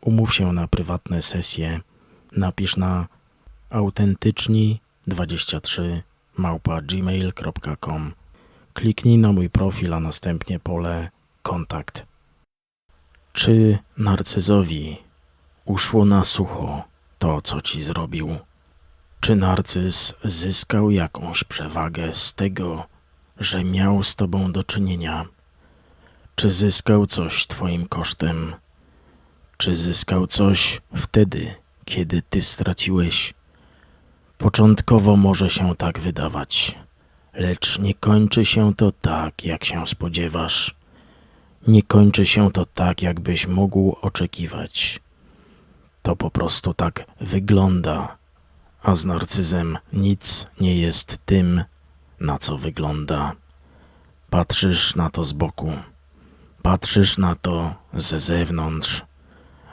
Umów się na prywatne sesje. Napisz na autentyczni23 małpa gmail.com. Kliknij na mój profil, a następnie pole kontakt. Czy narcyzowi uszło na sucho to, co ci zrobił? Czy narcyz zyskał jakąś przewagę z tego, że miał z tobą do czynienia? Czy zyskał coś twoim kosztem? Czy zyskał coś wtedy, kiedy ty straciłeś? Początkowo może się tak wydawać, lecz nie kończy się to tak, jak się spodziewasz. Nie kończy się to tak, jakbyś mógł oczekiwać. To po prostu tak wygląda, a z narcyzem nic nie jest tym, na co wygląda. Patrzysz na to z boku, patrzysz na to ze zewnątrz.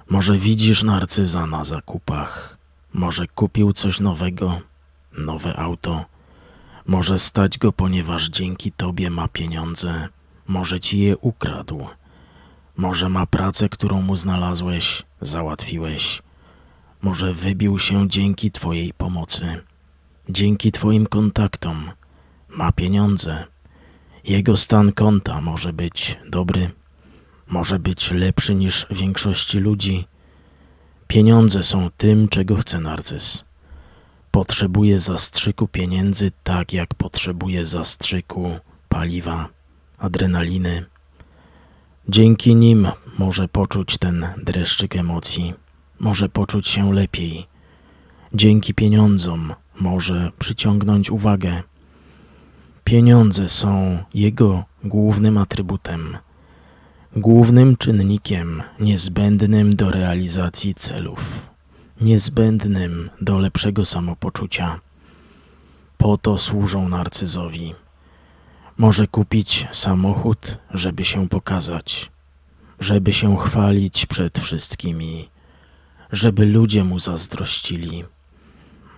Może widzisz narcyza na zakupach, może kupił coś nowego, nowe auto, może stać go, ponieważ dzięki tobie ma pieniądze, może ci je ukradł, może ma pracę, którą mu znalazłeś, załatwiłeś, może wybił się dzięki twojej pomocy, dzięki twoim kontaktom, ma pieniądze. Jego stan konta może być dobry, może być lepszy niż większości ludzi. Pieniądze są tym, czego chce narcyz. Potrzebuje zastrzyku pieniędzy tak, jak potrzebuje zastrzyku paliwa, adrenaliny. Dzięki nim może poczuć ten dreszczyk emocji, może poczuć się lepiej. Dzięki pieniądzom może przyciągnąć uwagę. Pieniądze są jego głównym atrybutem, głównym czynnikiem niezbędnym do realizacji celów, niezbędnym do lepszego samopoczucia. Po to służą narcyzowi. Może kupić samochód, żeby się pokazać, żeby się chwalić przed wszystkimi, żeby ludzie mu zazdrościli.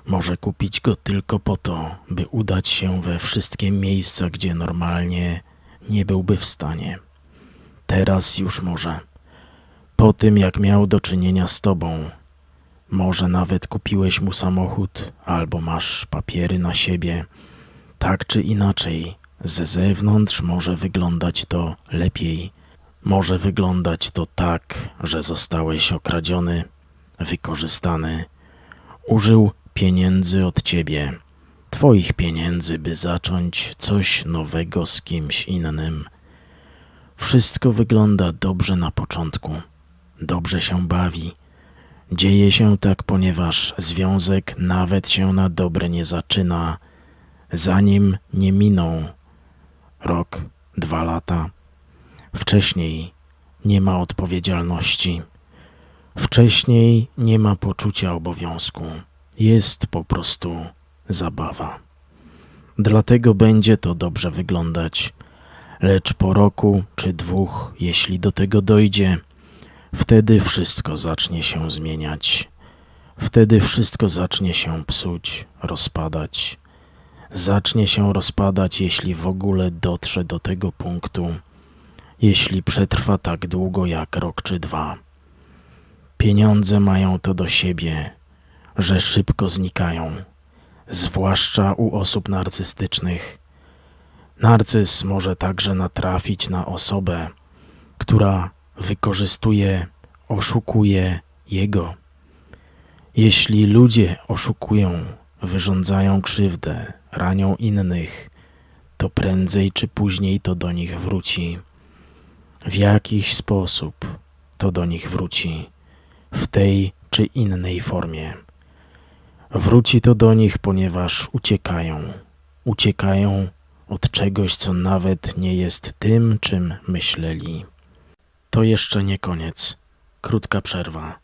Może kupić go tylko po to, by udać się we wszystkie miejsca, gdzie normalnie nie byłby w stanie. Teraz już może. Po tym, jak miał do czynienia z tobą, może nawet kupiłeś mu samochód, albo masz papiery na siebie. Tak czy inaczej, ze zewnątrz może wyglądać to lepiej. Może wyglądać to tak, że zostałeś okradziony, wykorzystany. Użył pieniędzy od ciebie, twoich pieniędzy, by zacząć coś nowego z kimś innym. Wszystko wygląda dobrze na początku, dobrze się bawi. Dzieje się tak, ponieważ związek nawet się na dobre nie zaczyna, zanim nie miną rok, dwa lata. Wcześniej nie ma odpowiedzialności. Wcześniej nie ma poczucia obowiązku. Jest po prostu zabawa. Dlatego będzie to dobrze wyglądać, lecz po roku czy dwóch, jeśli do tego dojdzie, wtedy wszystko zacznie się zmieniać. Wtedy wszystko zacznie się psuć, rozpadać. Zacznie się rozpadać, jeśli w ogóle dotrze do tego punktu, jeśli przetrwa tak długo jak rok czy dwa. Pieniądze mają to do siebie, że szybko znikają, zwłaszcza u osób narcystycznych. Narcyz może także natrafić na osobę, która wykorzystuje, oszukuje jego. Jeśli ludzie oszukują, wyrządzają krzywdę, ranią innych, to prędzej czy później to do nich wróci. W jakiś sposób to do nich wróci, w tej czy innej formie. Wróci to do nich, ponieważ uciekają. Uciekają od czegoś, co nawet nie jest tym, czym myśleli. To jeszcze nie koniec. Krótka przerwa.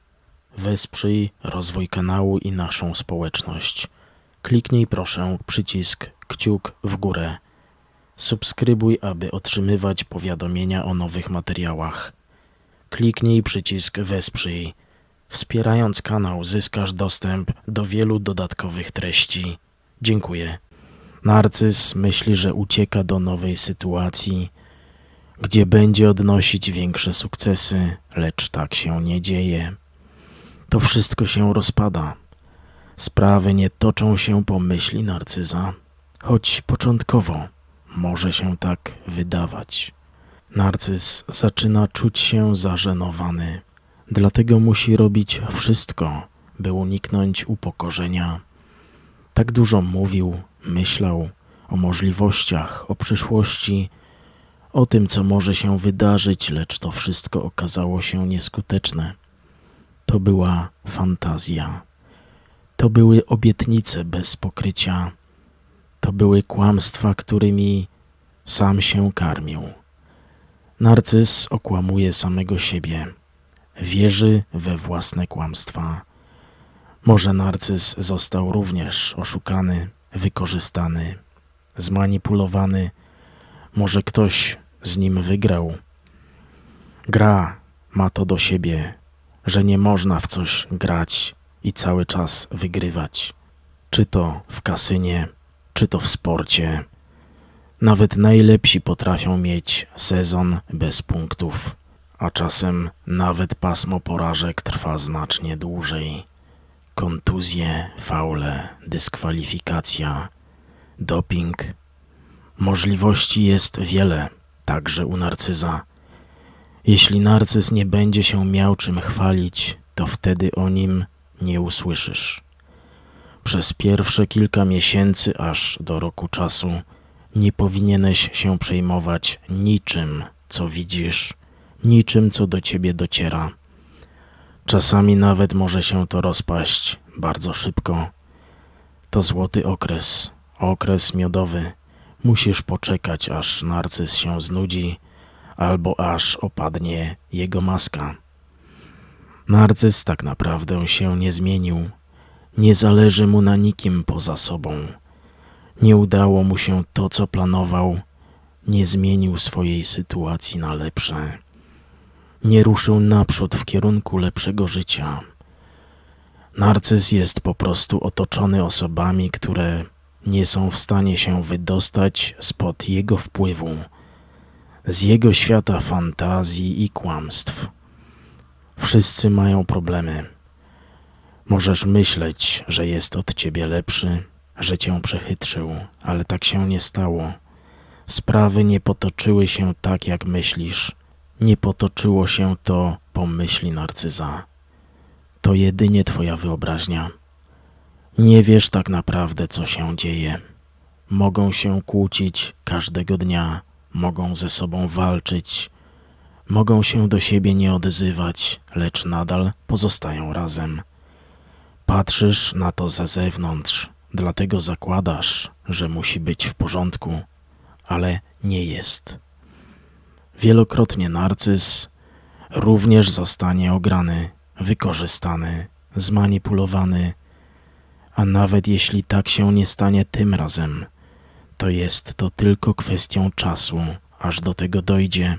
wesprzyj rozwój kanału i naszą społeczność. Kliknij proszę przycisk kciuk w górę. Subskrybuj, aby otrzymywać powiadomienia o nowych materiałach. Kliknij przycisk wesprzyj. Wspierając kanał zyskasz dostęp do wielu dodatkowych treści. Dziękuję. Narcyz myśli, że ucieka do nowej sytuacji, gdzie będzie odnosić większe sukcesy, lecz tak się nie dzieje. To wszystko się rozpada. Sprawy nie toczą się po myśli narcyza, choć początkowo może się tak wydawać. Narcyz zaczyna czuć się zażenowany, dlatego musi robić wszystko, by uniknąć upokorzenia. Tak dużo mówił, myślał o możliwościach, o przyszłości, o tym, co może się wydarzyć, lecz to wszystko okazało się nieskuteczne. To była fantazja. To były obietnice bez pokrycia. To były kłamstwa, którymi sam się karmił. Narcyz okłamuje samego siebie. Wierzy we własne kłamstwa. Może narcyz został również oszukany, wykorzystany, zmanipulowany. Może ktoś z nim wygrał. Gra ma to do siebie, że nie można w coś grać i cały czas wygrywać. Czy to w kasynie, czy to w sporcie. Nawet najlepsi potrafią mieć sezon bez punktów, a czasem nawet pasmo porażek trwa znacznie dłużej. Kontuzje, faule, dyskwalifikacja, doping. Możliwości jest wiele, także u narcyza. Jeśli narcyz nie będzie się miał czym chwalić, to wtedy o nim nie usłyszysz. Przez pierwsze kilka miesięcy aż do roku czasu nie powinieneś się przejmować niczym, co widzisz, niczym, co do ciebie dociera. Czasami nawet może się to rozpaść bardzo szybko. To złoty okres, okres miodowy. Musisz poczekać, aż narcyz się znudzi, albo aż opadnie jego maska. Narcyz tak naprawdę się nie zmienił. Nie zależy mu na nikim poza sobą. Nie udało mu się to, co planował. Nie zmienił swojej sytuacji na lepsze. Nie ruszył naprzód w kierunku lepszego życia. Narcyz jest po prostu otoczony osobami, które nie są w stanie się wydostać spod jego wpływu, z jego świata fantazji i kłamstw. Wszyscy mają problemy. Możesz myśleć, że jest od ciebie lepszy, że cię przechytrzył, ale tak się nie stało. Sprawy nie potoczyły się tak, jak myślisz. Nie potoczyło się to po myśli narcyza. To jedynie twoja wyobraźnia. Nie wiesz tak naprawdę, co się dzieje. Mogą się kłócić każdego dnia, mogą ze sobą walczyć, mogą się do siebie nie odzywać, lecz nadal pozostają razem. Patrzysz na to ze zewnątrz, dlatego zakładasz, że musi być w porządku, ale nie jest. Wielokrotnie narcyz również zostanie ograny, wykorzystany, zmanipulowany, a nawet jeśli tak się nie stanie tym razem, to jest to tylko kwestią czasu, aż do tego dojdzie.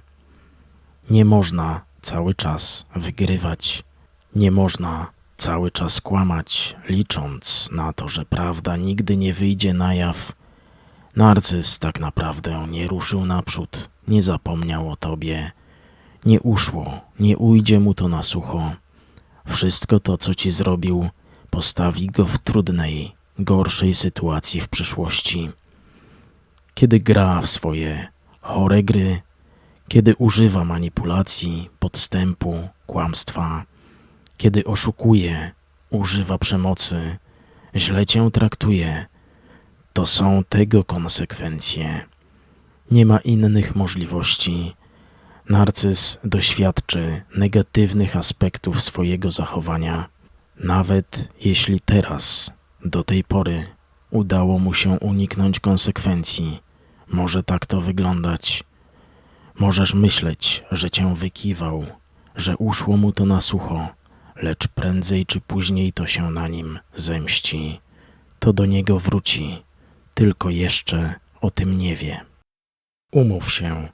Nie można cały czas wygrywać, nie można cały czas kłamać, licząc na to, że prawda nigdy nie wyjdzie na jaw. Narcyz tak naprawdę nie ruszył naprzód, nie zapomniał o tobie, nie uszło, nie ujdzie mu to na sucho. Wszystko to, co ci zrobił, postawi go w trudnej, gorszej sytuacji w przyszłości. Kiedy gra w swoje chore gry, kiedy używa manipulacji, podstępu, kłamstwa, kiedy oszukuje, używa przemocy, źle cię traktuje, to są tego konsekwencje. Nie ma innych możliwości. Narcyz doświadczy negatywnych aspektów swojego zachowania, nawet jeśli teraz, do tej pory, udało mu się uniknąć konsekwencji. Może tak to wyglądać. Możesz myśleć, że cię wykiwał, że uszło mu to na sucho, lecz prędzej czy później to się na nim zemści. To do niego wróci, tylko jeszcze o tym nie wie. Umów się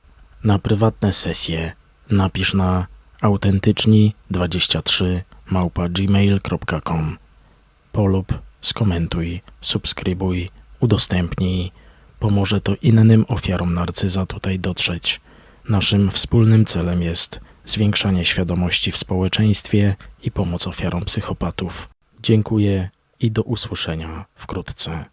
na prywatne sesje. Napisz na autentyczni23 małpa gmail.com Polub, skomentuj, subskrybuj, udostępnij. Pomoże to innym ofiarom narcyza tutaj dotrzeć. Naszym wspólnym celem jest zwiększanie świadomości w społeczeństwie i pomoc ofiarom psychopatów. Dziękuję i do usłyszenia wkrótce.